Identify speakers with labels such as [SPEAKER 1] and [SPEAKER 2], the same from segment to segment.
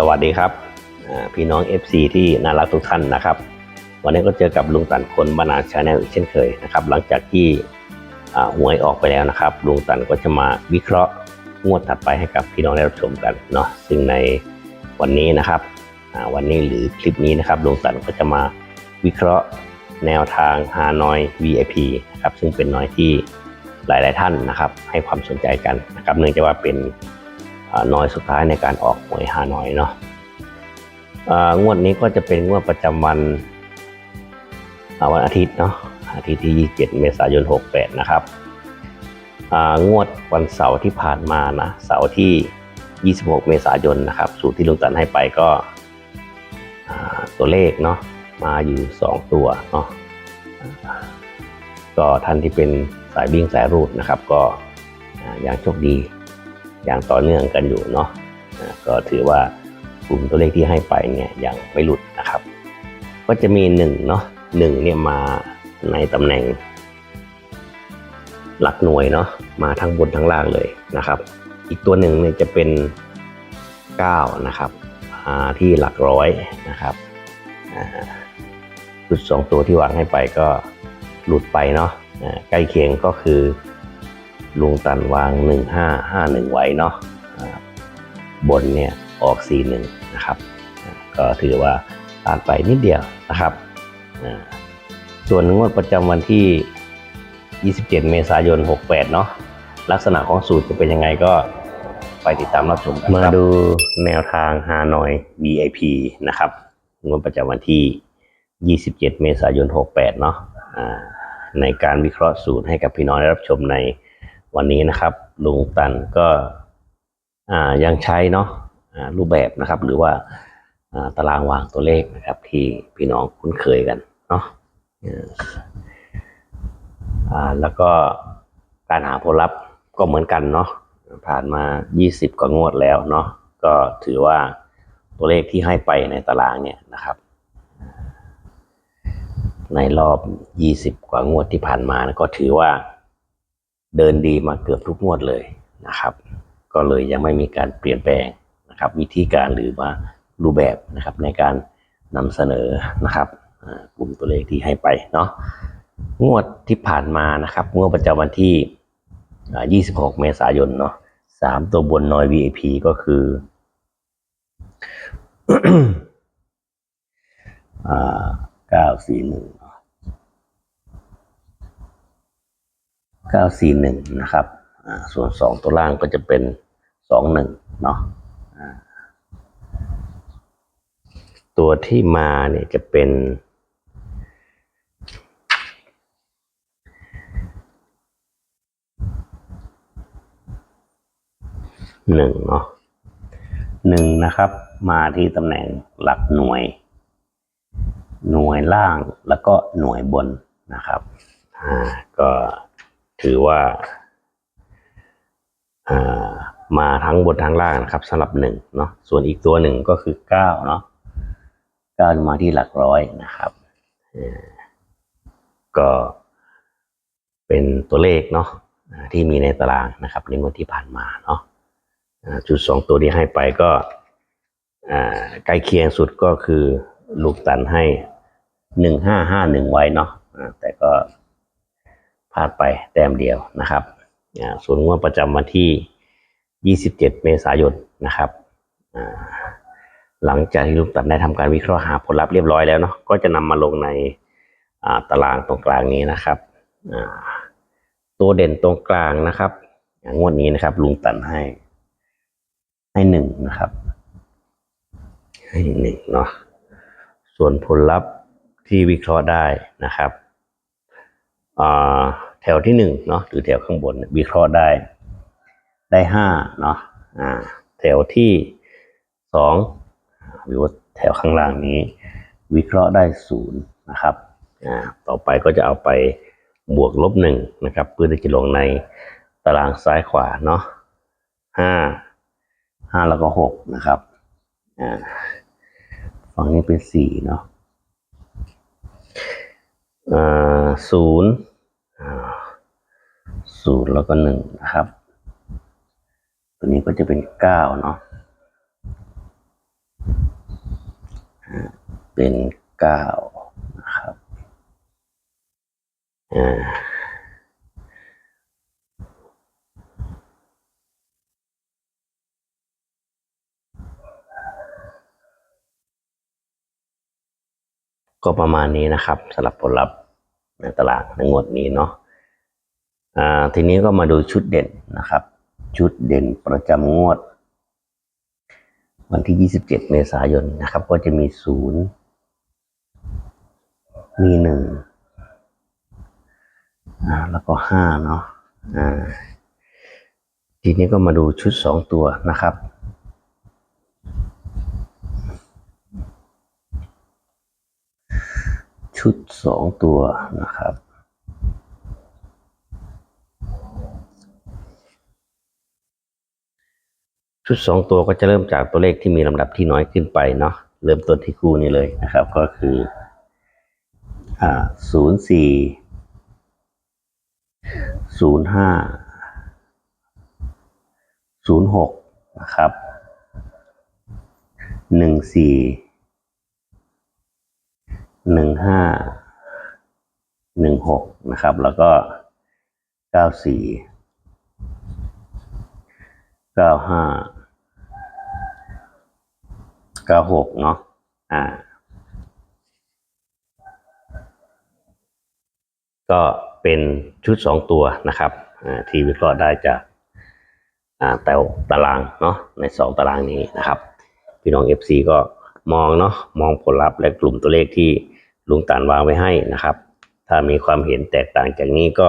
[SPEAKER 1] สวัสดีครับพี่น้อง FC ที่น่ารักทุกท่านนะครับ วันนี้ก็เจอกับลุงตันคนบานาชาแนลอีกเช่นเคยนะครับ หลังจากที่หวยออกไปแล้วนะครับ ลุงตันก็จะมาวิเคราะห์งวดถัดไปให้กับพี่น้องได้รับชมกันเนาะซึ่งในวันนี้นะครับวันนี้หรือคลิปนี้นะครับลุงตันก็จะมาวิเคราะห์แนวทางฮานอย VIP นะครับซึ่งเป็นน้อยที่หลาย ๆ ท่านนะครับ ให้ความสนใจกันนะครับเนื่องจากว่าเป็น น้อยสุดท้ายในการออกหวยฮานอยเนาะงวดนี้ก็จะเป็นงวดประจำวันวันอาทิตย์เนาะอาทิตย์ที่ 27 เมษายน 68 นะครับงวดวันเสาร์ที่ผ่านมานะเสาร์ที่ 26 เมษายนนะครับสูตรที่ลุงตันให้ไปก็ตัวเลขเนาะมาอยู่ 2 ตัวเนาะก็ท่านที่เป็นสายวิ่งสายรูดนะครับ ก็อ่ายังโชคดี อย่างต่อเนื่องกันอยู่เนาะก็ถือว่ากลุ่มตัวเลขที่ให้ไปเนี่ยยังไม่หลุดนะครับ ก็จะมีหนึ่งเนาะหนึ่งเนี่ยมาในตำแหน่ง หลักหน่วยเนาะมาทั้งบนทั้งล่างเลยนะครับ อีกตัวหนึ่งเนี่ยจะเป็น 9 นะครับมาที่หลักร้อยนะครับอ่าชุดสองตัวที่วางให้ไปก็หลุดไปเนาะใกล้เคียงก็คือ ลุงตันวาง 1551 ไว้เนาะอ่าบนเนี่ยออก 41 นะครับ ก็ถือว่าผ่านไปนิดเดียวนะครับ ส่วนงวดประจำวันที่ 27 เมษายน 68 เนาะลักษณะของสูตรจะเป็นยังไงก็ไปติดตามรับชมกันมาดูแนวทางฮานอย VIP นะครับงวดประจำวันที่ 27 เมษายน 68 เนาะในการวิเคราะห์สูตรให้กับพี่น้องได้รับชมใน วันนี้นะครับลุงตันก็ยังใช้เนาะรูปแบบนะครับ หรือว่าตารางวางตัวเลขนะครับ ที่พี่น้องคุ้นเคยกันเนาะแล้วก็การหาผลลัพธ์ก็เหมือนกันเนาะผ่านมา 20 กว่างวดแล้วเนาะก็ถือว่าตัวเลขที่ให้ไปในตารางเนี่ยนะครับ ในรอบ 20 กว่างวดที่ผ่านมานะก็ถือว่า เดินดีมาเกือบทุกงวดเลยนะครับ ก็เลยยังไม่มีการเปลี่ยนแปลงนะครับวิธีการหรือว่ารูปแบบนะครับในการนำเสนอนะครับกลุ่มตัวเลขที่ให้ไปเนาะงวดที่ผ่านมานะครับงวดประจำวันที่อ่า26 เมษายนเนาะสามตัวบนนอย VIP ก็คืออ่า941 941 นะครับ ส่วน 2 ตัวล่างก็จะเป็น 21 เนาะอ่าตัวที่มาเนี่ยจะเป็น หนึ่งเนาะหนึ่งนะครับ มาที่ตำแหน่งหลักหน่วย หน่วยล่างแล้วก็หน่วยบนนะครับ อ่า ก็ ถือว่าามาทั้งบนทั้งล่างนะครับสำหรับหนึ่งเนาะส่วนอีกตัวหนึ่งก็คือเก้าเนาะเก้ามาที่หลักร้อยนะครับอ่าก็เป็นตัวเลขเนาะที่มีในตารางนะครับในงวดที่ผ่านมาเนาะจุดสองตัวที่ให้ไปก็ใกล้เคียงสุดก็คือลูกตันให้หนึ่งห้าห้าหนึ่งไว้เนาะแต่ก็ ลาดไปแต้มเดียวนะครับส่วนงวดประจำวันที่ 27 เมษายนนะครับหลังจากที่ลูกตัดได้ทำการวิเคราะห์หาผลลัพธ์เรียบร้อยแล้วเนาะก็จะนำมาลงในตารางตรงกลางนี้นะครับตัวเด่นตรงกลางนะครับงวดนี้นะครับ ลุงตัดให้ ให้หนึ่งนะครับ ให้หนึ่งเนาะส่วนผลลัพธ์ที่วิเคราะห์ได้นะครับอ่า แถวที่หนึ่งเนาะหรือแถวข้างบนวิเคราะห์ได้ ได้ห้าเนาะอ่าแถวที่สองหรือว่าแถวข้างล่างนี้ วิเคราะห์ได้ศูนย์นะครับอ่าต่อไปก็จะเอาไปบวกลบหนึ่งนะครับเพื่อที่จะลงในตารางซ้ายขวาเนาะห้าห้าแล้วก็หกนะครับอ่าฝั่งนี้เป็นสี่เนาะอ่าศูนย์ ศูนย์แล้วก็หนึ่งนะครับ ตัวนี้ก็จะเป็นเก้าเนาะเป็นเก้านะครับอ่าก็ประมาณนี้นะครับสำหรับผลลัพธ์ในตลาดในงวดนี้เนาะ ทีนี้ก็มาดูชุดเด่นนะครับ ชุดเด่นประจำงวด วันที่ 27 เมษายนนะครับ ก็จะมีศูนย์มีหนึ่งแล้วก็ห้าเนาะทีนี้ก็มาดูชุดสองตัวนะครับชุดสองตัวนะครับ ชุดสองตัวก็จะเริ่มจากตัวเลขที่มีลำดับที่น้อยขึ้นไปเนาะเริ่มต้นที่คู่นี้เลยนะครับ ก็คืออ่าศูนย์สี่ศูนย์ห้าศูนย์หกนะครับหนึ่งสี่หนึ่งห้าหนึ่งหกนะครับ แล้วก็เก้าสี่เก้าห้า ก้าหกเนาะอ่า ก็เป็นชุดสองตัวนะครับอ่าที่วิเคราะห์ได้จากอ่าแต่ตารางเนาะในสองตารางนี้นะครับพี่น้อง FC ก็มองเนาะมองผลลัพธ์และกลุ่มตัวเลขที่ลุงตานวางไว้ให้นะครับ ถ้ามีความเห็นแตกต่างจากนี้ก็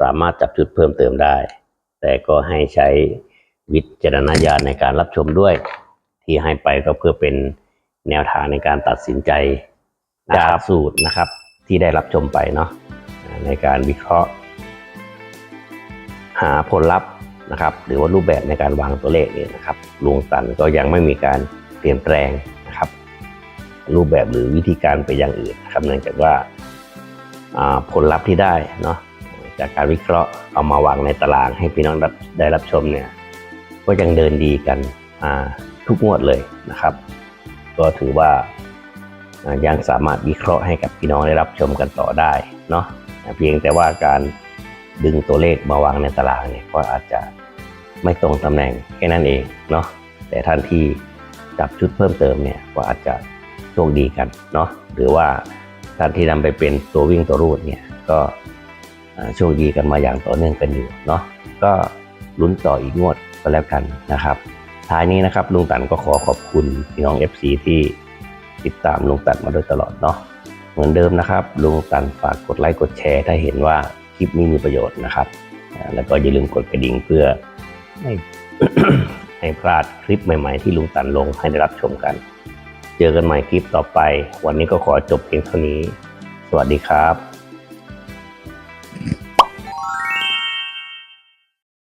[SPEAKER 1] สามารถจับจุดเพิ่มเติมได้ แต่ก็ให้ใช้วิจารณญาณในการรับชมด้วย ที่ให้ไปก็เพื่อเป็นแนวทางในการตัดสินใจจากสูตรนะครับ ที่ได้รับชมไปเนาะในการวิเคราะห์ หาผลลัพธ์นะครับ หรือว่ารูปแบบในการวางตัวเลขเนี่ยนะครับลุงตันก็ยังไม่มีการเปลี่ยนแปลงนะครับ รูปแบบหรือวิธีการไปอย่างอื่นนะครับเนื่องจากว่าผลลัพธ์ที่ได้เนาะจากการวิเคราะห์เอามาวางในตารางให้พี่น้องรับได้รับชมเนี่ยก็ยังเดินดีกันอ่า ทุกงวดเลยนะครับ ก็ถือว่ายังสามารถวิเคราะห์ให้กับพี่น้องได้รับชมกันต่อได้เนาะเพียงแต่ว่าการดึงตัวเลขมาวางในตารางเนี่ยก็อาจจะไม่ตรงตำแหน่งแค่นั้นเองเนาะแต่ท่านที่จับชุดเพิ่มเติมเนี่ยก็อาจจะโชคดีกันเนาะหรือว่าท่านที่นำไปเป็นตัววิ่งตัวรูดเนี่ยก็โชคดีกันมาอย่างต่อเนื่องกันอยู่เนาะก็ลุ้นต่ออีกงวดก็แล้วกันนะครับ ท้ายนี้นะครับลุงตันก็ขอขอบคุณพี่น้อง FC ที่ติดตามลุงตันมาโดยตลอดเนาะเหมือนเดิมนะครับลุงตันฝากกดไลค์กดแชร์ ถ้าเห็นว่าคลิปนี้มีประโยชน์นะครับ แล้วก็อย่าลืมกดกระดิ่งเพื่อให้ให้พลาดคลิปใหม่ๆ ที่ลุงตันลงให้ได้รับชมกัน เจอกันใหม่คลิปต่อไป วันนี้ก็ขอจบเพียงเท่านี้ สวัสดีครับ